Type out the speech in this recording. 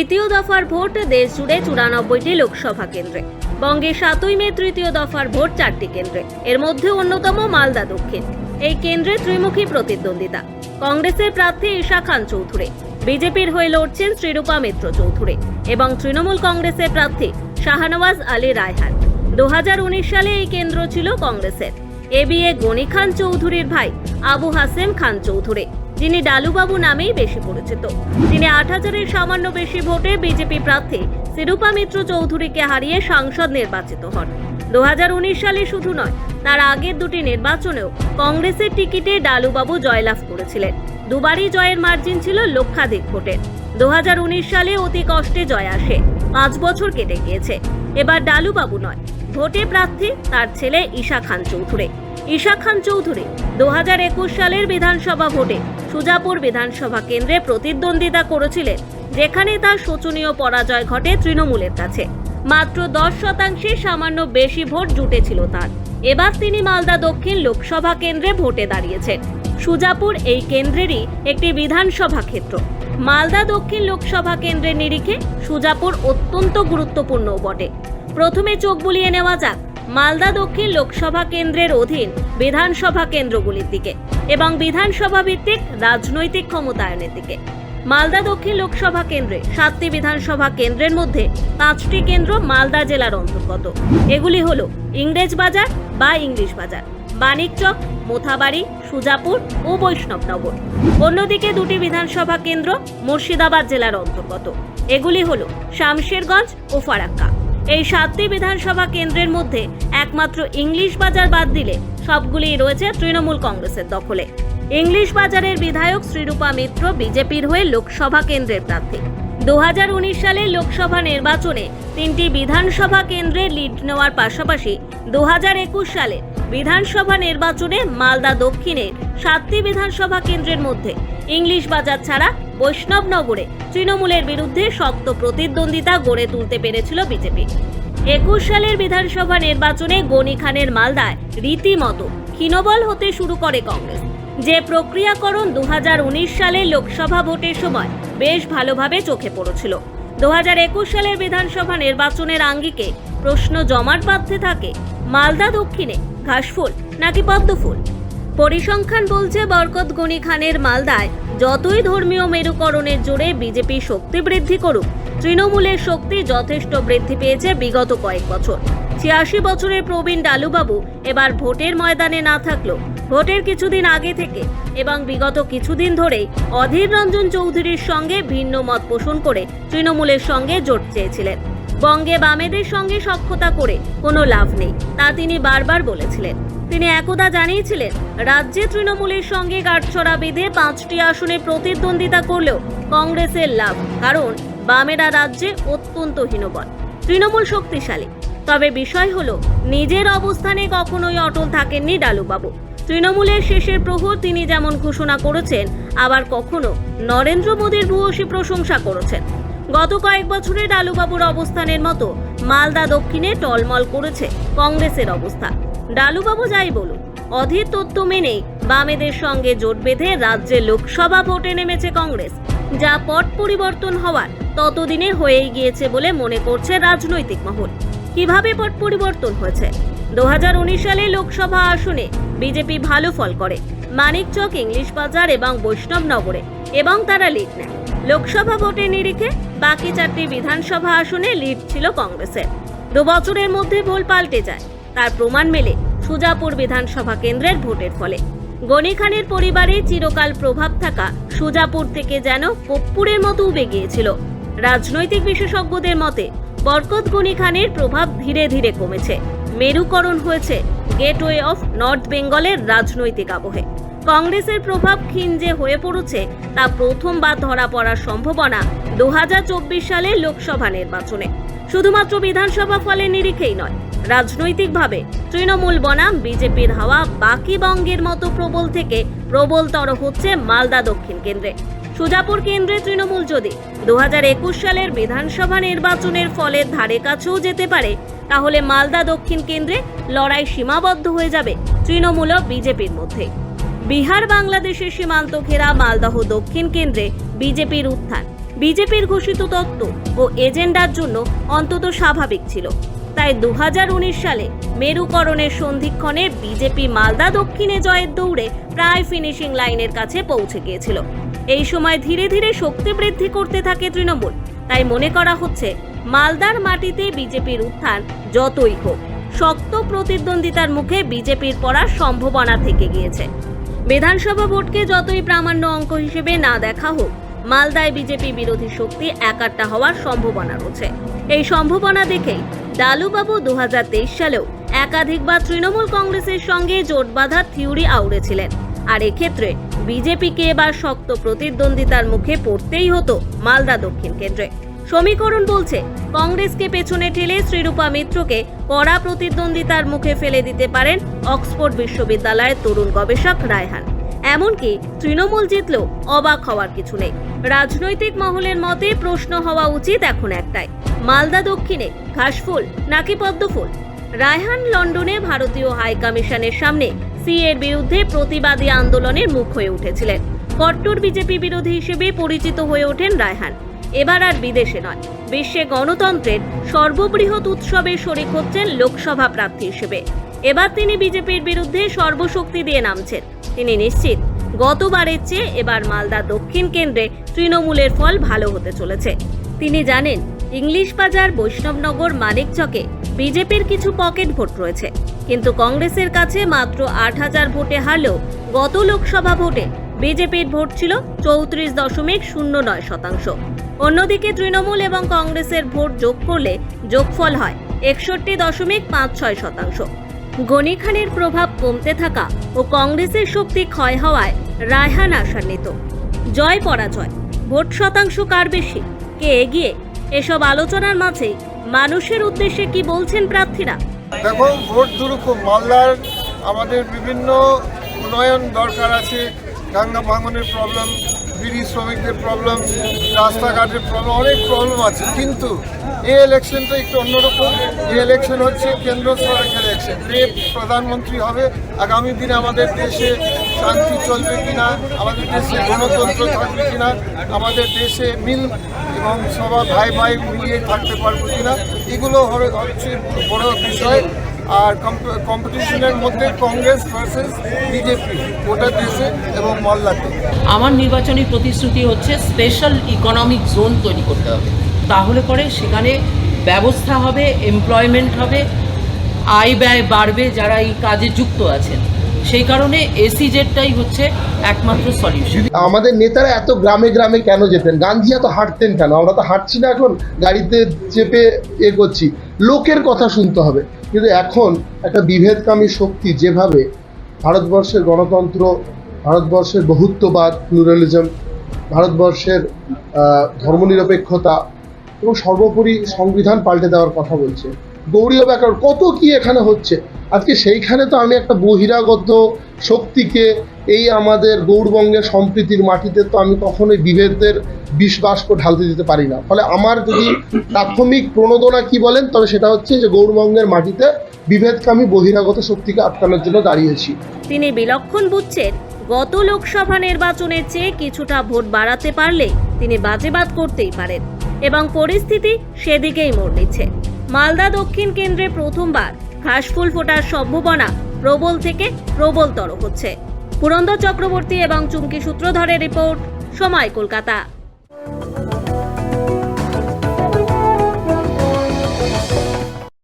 তৃতীয় দফার ভোট দেশ জুড়ে চুরানব্বইটি লোকসভা কেন্দ্রে। বঙ্গে সাতই মে তৃতীয় দফার ভোট চারটি কেন্দ্রে। এর মধ্যে অন্যতম মালদা দক্ষিণ। এই কেন্দ্রে ত্রিমুখী প্রতিদ্বন্দ্বিতা। কংগ্রেসের প্রার্থী ঈশা খান চৌধুরী। বিজেপির হয়ে লড়ছেন শ্রীরূপা মিত্র চৌধুরী। এবং তৃণমূল কংগ্রেসের প্রার্থী শাহনওয়াজ আলী রায়হান। দু হাজার উনিশ সালে এই কেন্দ্র ছিল কংগ্রেসের। এ বি এ গনি খান চৌধুরীর ভাই আবু হাসেম খান চৌধুরী। যিনি ডালুবাবু নামেই বেশি পরিচিত। তিনি আট হাজারের সামান্য বেশি ভোটে বিজেপি প্রার্থী সিরুপা মিত্র চৌধুরীকে হারিয়ে সাংসদ নির্বাচিত হন। দুহাজার উনিশ সালে শুধু নয়, তার আগের দুটি নির্বাচনেও কংগ্রেসের টিকিটে ডালুবাবু জয়লাভ করেছিলেন। দুবারই জয়ের মার্জিন ছিল লক্ষাধিক ভোটের দুহাজার উনিশ সালে অতি কষ্টে জয় আসে, পাঁচ বছর কেটে গিয়েছে। এবার ডালুবাবু নয়, ভোটে প্রার্থী তার ছেলে ঈশা খান চৌধুরী। ঈশা খান চৌধুরী দু হাজার একুশ সালের বিধানসভা ভোটে সুজাপুর বিধানসভা কেন্দ্রে প্রতিদ্বন্দ্বিতা করেছিলেন, যেখানে তার শোচনীয় পরাজয় ঘটে তৃণমূলের কাছে। মাত্র দশ শতাংশে সামান্য বেশি ভোট জুটেছিল তার। এবার তিনি মালদা দক্ষিণ লোকসভা কেন্দ্রে ভোটে দাঁড়িয়েছেন। সুজাপুর এই কেন্দ্রেরই একটি বিধানসভা ক্ষেত্র। মালদা দক্ষিণ লোকসভা কেন্দ্রের নিরিখে সুজাপুর অত্যন্ত গুরুত্বপূর্ণ বটে। প্রথমে চোখ বুলিয়ে নেওয়া যাক মালদা দক্ষিণ লোকসভা কেন্দ্রের অধীন বিধানসভা কেন্দ্রগুলির দিকে এবং বিধানসভা ভিত্তিক রাজনৈতিক ক্ষমতায়নের দিকে। মালদা দক্ষিণ লোকসভা কেন্দ্রে সাতটি বিধানসভা কেন্দ্রের মধ্যে পাঁচটি কেন্দ্র মালদা জেলার অন্তর্গত। এগুলি হল ইংরেজ বাজার বা ইংলিশ বাজার বাণিকচক মোথাবাড়ি, সুজাপুর ও বৈষ্ণবনগর। অন্যদিকে দুটি বিধানসভা কেন্দ্র মুর্শিদাবাদ জেলার অন্তর্গত। এগুলি হল শামশেরগঞ্জ ও ফারাক্কা। এই সাতটি বিধানসভা কেন্দ্রের মধ্যে একমাত্র ইংলিশ বাজার বাদ দিলে সবগুলিই রয়েছে তৃণমূল কংগ্রেসের দখলে। ইংলিশ বাজারের বিধায়ক শ্রীরূপা মিত্র বিজেপির হয়ে লোকসভা কেন্দ্রের প্রার্থী। দুহাজার উনিশ সালে লোকসভা নির্বাচনে তিনটি বিধানসভা কেন্দ্রে লিড নেওয়ার পাশাপাশি দু হাজার একুশ সালে বিধানসভা নির্বাচনে মালদা দক্ষিণের সাতটি বিধানসভা কেন্দ্রের মধ্যে ইংলিশ বাজার ছাড়া বৈষ্ণবনগরে তৃণমূলের বিরুদ্ধে শক্ত প্রতিদ্বন্দ্বিতা গড়ে তুলতে পেরেছিল বিজেপি। একুশ সালের বিধানসভা নির্বাচনে গনি খানের মালদায় রীতিমতো ক্ষীণবল হতে শুরু করে কংগ্রেস। যে প্রক্রিয়াকরণ দু সালে লোকসভা ভোটের সময় বেশ ভালোভাবে চোখে পড়েছিল। দু হাজার একুশ সালের বিধানসভা নির্বাচনের আঙ্গিকে প্রশ্ন জমাট বাঁধতে থাকে মালদা দক্ষিণে ঘাসফুল নাকি পদ্মফুল? পরিসংখ্যান বলছে বরকত গনি খানের মালদায় যতই ধর্মীয় মেরুকরণের জোরে বিজেপি শক্তি বৃদ্ধি করুক, তৃণমূলের শক্তি যথেষ্ট বৃদ্ধি পেয়েছে বিগত কয়েক বছর। ছিয়াশি বছরের প্রবীণ ডালুবাবু এবার ভোটের ময়দানে না থাকলেও ভোটের কিছুদিন আগে থেকে এবং বিগত কিছুদিন ধরেই অধীর রঞ্জন চৌধুরীর সঙ্গে ভিন্ন মত পোষণ করে তৃণমূলের সঙ্গে জোট চেয়েছিলেন। বঙ্গে বামেদের সঙ্গে সখ্যতা করে কোনো লাভ নেই, তা তিনি বারবার বলেছিলেন। তিনি একদা জানিয়েছিলেন, রাজ্যে তৃণমূলের সঙ্গে গাঁটছড়া বেঁধে পাঁচটি আসনে প্রতিদ্বন্দ্বিতা করলেও কংগ্রেসের লাভ, কারণ বামেরা রাজ্যে অত্যন্ত হীনবল তৃণমূল শক্তিশালী। তবে বিষয় হলো, নিজের অবস্থানে কখনোই অটল থাকেননি ডালুবাবু। তৃণমূলের শেষের প্রহর তিনি যেমন ঘোষণা করেছেন, আবার কখনো নরেন্দ্র মোদীর ভূয়সী প্রশংসা করেছেন। গত কয়েক বছরে ডালুবাবুর অবস্থানের মতো মালদা দক্ষিণে টলমল করেছে কংগ্রেসের অবস্থা। ডালুবাবু যাই বলুন, অধীর তত্ত্ব মেনেই বামেদের সঙ্গে জোট বেঁধে রাজ্যে লোকসভা ভোটে নেমেছে কংগ্রেস, যা পট পরিবর্তন হওয়ার ততদিনে হয়েই গিয়েছে বলে মনে করছে রাজনৈতিক মহল। কীভাবে পট পরিবর্তন হয়েছে? দু হাজার উনিশ সালে লোকসভা আসনে বিজেপি ভালো ফল করে। মানিকচক, ইংলিশ বাজার এবং বৈষ্ণবনগরে, এবং তারা লিড নেয়। লোকসভা ভোটের নিরিখে বাকি চারটি বিধানসভা আসনে লিড ছিল কংগ্রেসের। দু বছরের মধ্যে ভোল পাল্টে যায়। তার প্রমাণ মেলে সুজাপুর বিধানসভা কেন্দ্রের ভোটের ফলে। গনি খানের পরিবারে চিরকাল প্রভাব থাকা সুজাপুর থেকে যেন কপ্পুরের মতো উবে গিয়েছিল। রাজনৈতিক বিশেষজ্ঞদের মতে, বরকত গনি খানের প্রভাব ধীরে ধীরে কমেছে। মেরুকরণ হয়েছে গেটওয়ে অফ নর্থ বেঙ্গলের রাজনৈতিক আবহে। কংগ্রেসের প্রভাব ক্ষীণ যে হয়ে পড়েছে, তা প্রথমবার ধরা পড়ার সম্ভাবনা দু সালে লোকসভা নির্বাচনে। শুধুমাত্র বিধানসভা ফলের নিরিখেই নয়, রাজনৈতিকভাবে তৃণমূল বনাম বিজেপির হাওয়া বাকি বঙ্গের মতো প্রবল থেকে প্রবলতর হচ্ছে মালদা দক্ষিণ কেন্দ্রে। সুজাপুর কেন্দ্রে তৃণমূল যদি দু হাজার একুশ সালের বিধানসভা নির্বাচনের ফলের ধারে কাছেও যেতে পারে, তাহলে মালদা দক্ষিণ কেন্দ্রে লড়াই সীমাবদ্ধ হয়ে যাবে তৃণমূল ও বিজেপির মধ্যে। বিহার বাংলাদেশের সীমান্ত ঘেরা মালদহ দক্ষিণ কেন্দ্রে বিজেপির উত্থান। বিজেপির ঘোষিত তত্ত্ব ও এজেন্ডার জন্য অন্তত স্বাভাবিক ছিল। তাই দু হাজার উনিশ সালে মেরুকরণের সন্ধিক্ষণে বিজেপি মালদা দক্ষিণে জয়ের দৌড়ে প্রায় ফিনিশিং লাইনের কাছে পৌঁছে গিয়েছিল। এই সময় ধীরে ধীরে শক্তি বৃদ্ধি করতে থাকে তৃণমূল। তাই মনে করা হচ্ছে, মালদার মাটিতে বিজেপির উত্থান যতই হোক, শক্ত প্রতিদ্বন্দ্বিতার মুখে বিজেপির পড়ার সম্ভাবনা থেকে গিয়েছে। বিধানসভা ভোটকে যতই প্রামাণ্য অঙ্ক হিসেবে না দেখা হোক, মালদায় বিজেপি বিরোধী শক্তি একাট্টা হওয়ার সম্ভাবনা রয়েছে। এই সম্ভাবনা দেখেই ডালুবাবু দু হাজার তেইশ সালেও একাধিকবার তৃণমূল কংগ্রেসের সঙ্গে জোট বাঁধার থিওরি আউড়েছিলেন আর এক্ষেত্রে বিজেপিকে এবার শক্ত প্রতিদ্বন্দ্বিতার মুখে পড়তেই হতো মালদা দক্ষিণ কেন্দ্রে। সমীকরণ বলছে, কংগ্রেসকে পেছনে ঠেলে শ্রীরূপা মিত্রকে কড়া প্রতিদ্বন্দ্বিতার মুখে ফেলে দিতে পারেন অক্সফোর্ড বিশ্ববিদ্যালয়ের তরুণ গবেষক রায়হান। এমনকি তৃণমূল জিতলেও অবাক হওয়ার কিছু নেই। রাজনৈতিক মহলের মতে প্রশ্ন হওয়া উচিত এখন একটাই, মালদা দক্ষিণে ঘাসফুল নাকি পদ্মফুল? রায়হান লন্ডনে ভারতীয় হাই কমিশনের সামনে সিএর বিরুদ্ধে প্রতিবাদী আন্দোলনের মুখ হয়ে উঠেছিলেন। কট্টর বিজেপি বিরোধী হিসেবে পরিচিত হয়ে ওঠেন রায়হান। এবার আর বিদেশে নয়। বিশ্বে গণতন্ত্রের সর্ববৃহৎ উৎসবে শরিক হচ্ছেন লোকসভা প্রার্থী হিসেবে। এবার তিনি বিজেপির বিরুদ্ধে সর্বশক্তি দিয়ে নামছেন। তিনি নিশ্চিত, গতবারের চেয়ে এবার মালদা দক্ষিণ কেন্দ্রে তৃণমূলের ফল ভালো হতে চলেছে। তিনি জানেন, ইংলিশ বাজার, বৈষ্ণবনগর, মানিকচকে বিজেপির কিছু পকেট ভোট রয়েছে। কিন্তু কংগ্রেসের কাছে মাত্র আট হাজার ভোটে হারলেও গত লোকসভা ভোটে বিজেপির ভোট ছিল চৌত্রিশ দশমিক শূন্য নয় শতাংশ। অন্যদিকে তৃণমূল এবং কংগ্রেসের ভোট যোগ করলে যোগফল হয় একষট্টি দশমিক পাঁচ ছয় শতাংশ। গনি খানের প্রভাব কমতে থাকা ও কংগ্রেসের শক্তি ক্ষয় হওয়ায় রায়হান আশান্বিত। জয় পরাজয়। ভোট শতাংশ কার বেশি? কে এগিয়ে? এসব আলোচনার মাঝেই মানুষের উদ্দেশ্যে কি বলছেন প্রার্থীরা? দেখো, ভোট দুরকম মালদার আমাদের বিভিন্ন উন্নয়ন দরকার আছে গঙ্গা ভাঙনের প্রবলেম বিড়ি শ্রমিকদের প্রবলেম রাস্তাঘাটের প্রবলেম অনেক প্রবলেম আছে। কিন্তু এই ইলেকশনটা একটু অন্যরকম। এই ইলেকশন হচ্ছে কেন্দ্র সরকারের ইলেকশন কে প্রধানমন্ত্রী হবে, আগামী দিনে আমাদের দেশে শান্তি চলবে কিনা, আমাদের দেশে গণতন্ত্র থাকবে কিনা, আমাদের দেশে মিল এবং সবার ভাই ভাই মিলিয়ে থাকতে পারব কিনা, এগুলো হচ্ছে বড় বিষয়। আর কম্পিটিশনের মধ্যে কংগ্রেস ভার্সেস বিজেপি গোটা দেশে এবং মল্লাতে আমার নির্বাচনী প্রতিশ্রুতি হচ্ছে স্পেশাল ইকোনমিক জোন তৈরি করতে হবে। তাহলে পরে সেখানে ব্যবস্থা হবে এমপ্লয়মেন্ট হবে আয় ব্যয় বাড়বে যারা এই কাজে যুক্ত আছেন। সেই কারণে এসি এসিজেডটাই হচ্ছে একমাত্র সলিউশন আমাদের নেতারা এত গ্রামে গ্রামে কেন যেতেন? গান্ধী এত হাঁটতেন কেন? আমরা তো হাঁটছি না এখন গাড়িতে চেপে এ করছি লোকের কথা শুনতে হবে। কিন্তু এখন একটা বিভেদকামী শক্তি যেভাবে ভারতবর্ষের গণতন্ত্র, ভারতবর্ষের বহুত্ববাদ প্লুরালিজম ভারতবর্ষের ধর্মনিরপেক্ষতা এবং সর্বোপরি সংবিধান পাল্টে দেওয়ার কথা বলছে। গৌরীয় ব্যাকরণ, কত কি এখানে হচ্ছে? আজকে সেইখানে তো আমি একটা বহিরাগত শক্তিকে এই আমাদের গৌরবঙ্গের সম্প্রীতির মাটিতে তো আমি কখনোই বিভেদের বাষ্প ঢালতে দিতে পারি না। ফলে আমার যদি প্রাথমিক প্রণোদনা কি বলেন, তবে সেটা হচ্ছে যে গৌরবঙ্গের মাটিতে বিভেদকামী বহিরাগত শক্তিকে আটকানোর জন্য দাঁড়িয়েছি। তিনি বিলক্ষণ বুঝছেন, গত লোকসভা নির্বাচনের চেয়ে কিছুটা ভোট বাড়াতে পারলে তিনি বাজেবাদ করতেই পারেন এবং পরিস্থিতি সেদিকেই মোড় নিচ্ছে। মালদা দক্ষিণ কেন্দ্রে প্রথমবার ঘাসফুল ফোটার সম্ভাবনা প্রবল থেকে প্রবলতর হচ্ছে। পুরন্দর চক্রবর্তী এবং চুমকি সূত্রধরের রিপোর্ট, সময় কলকাতা।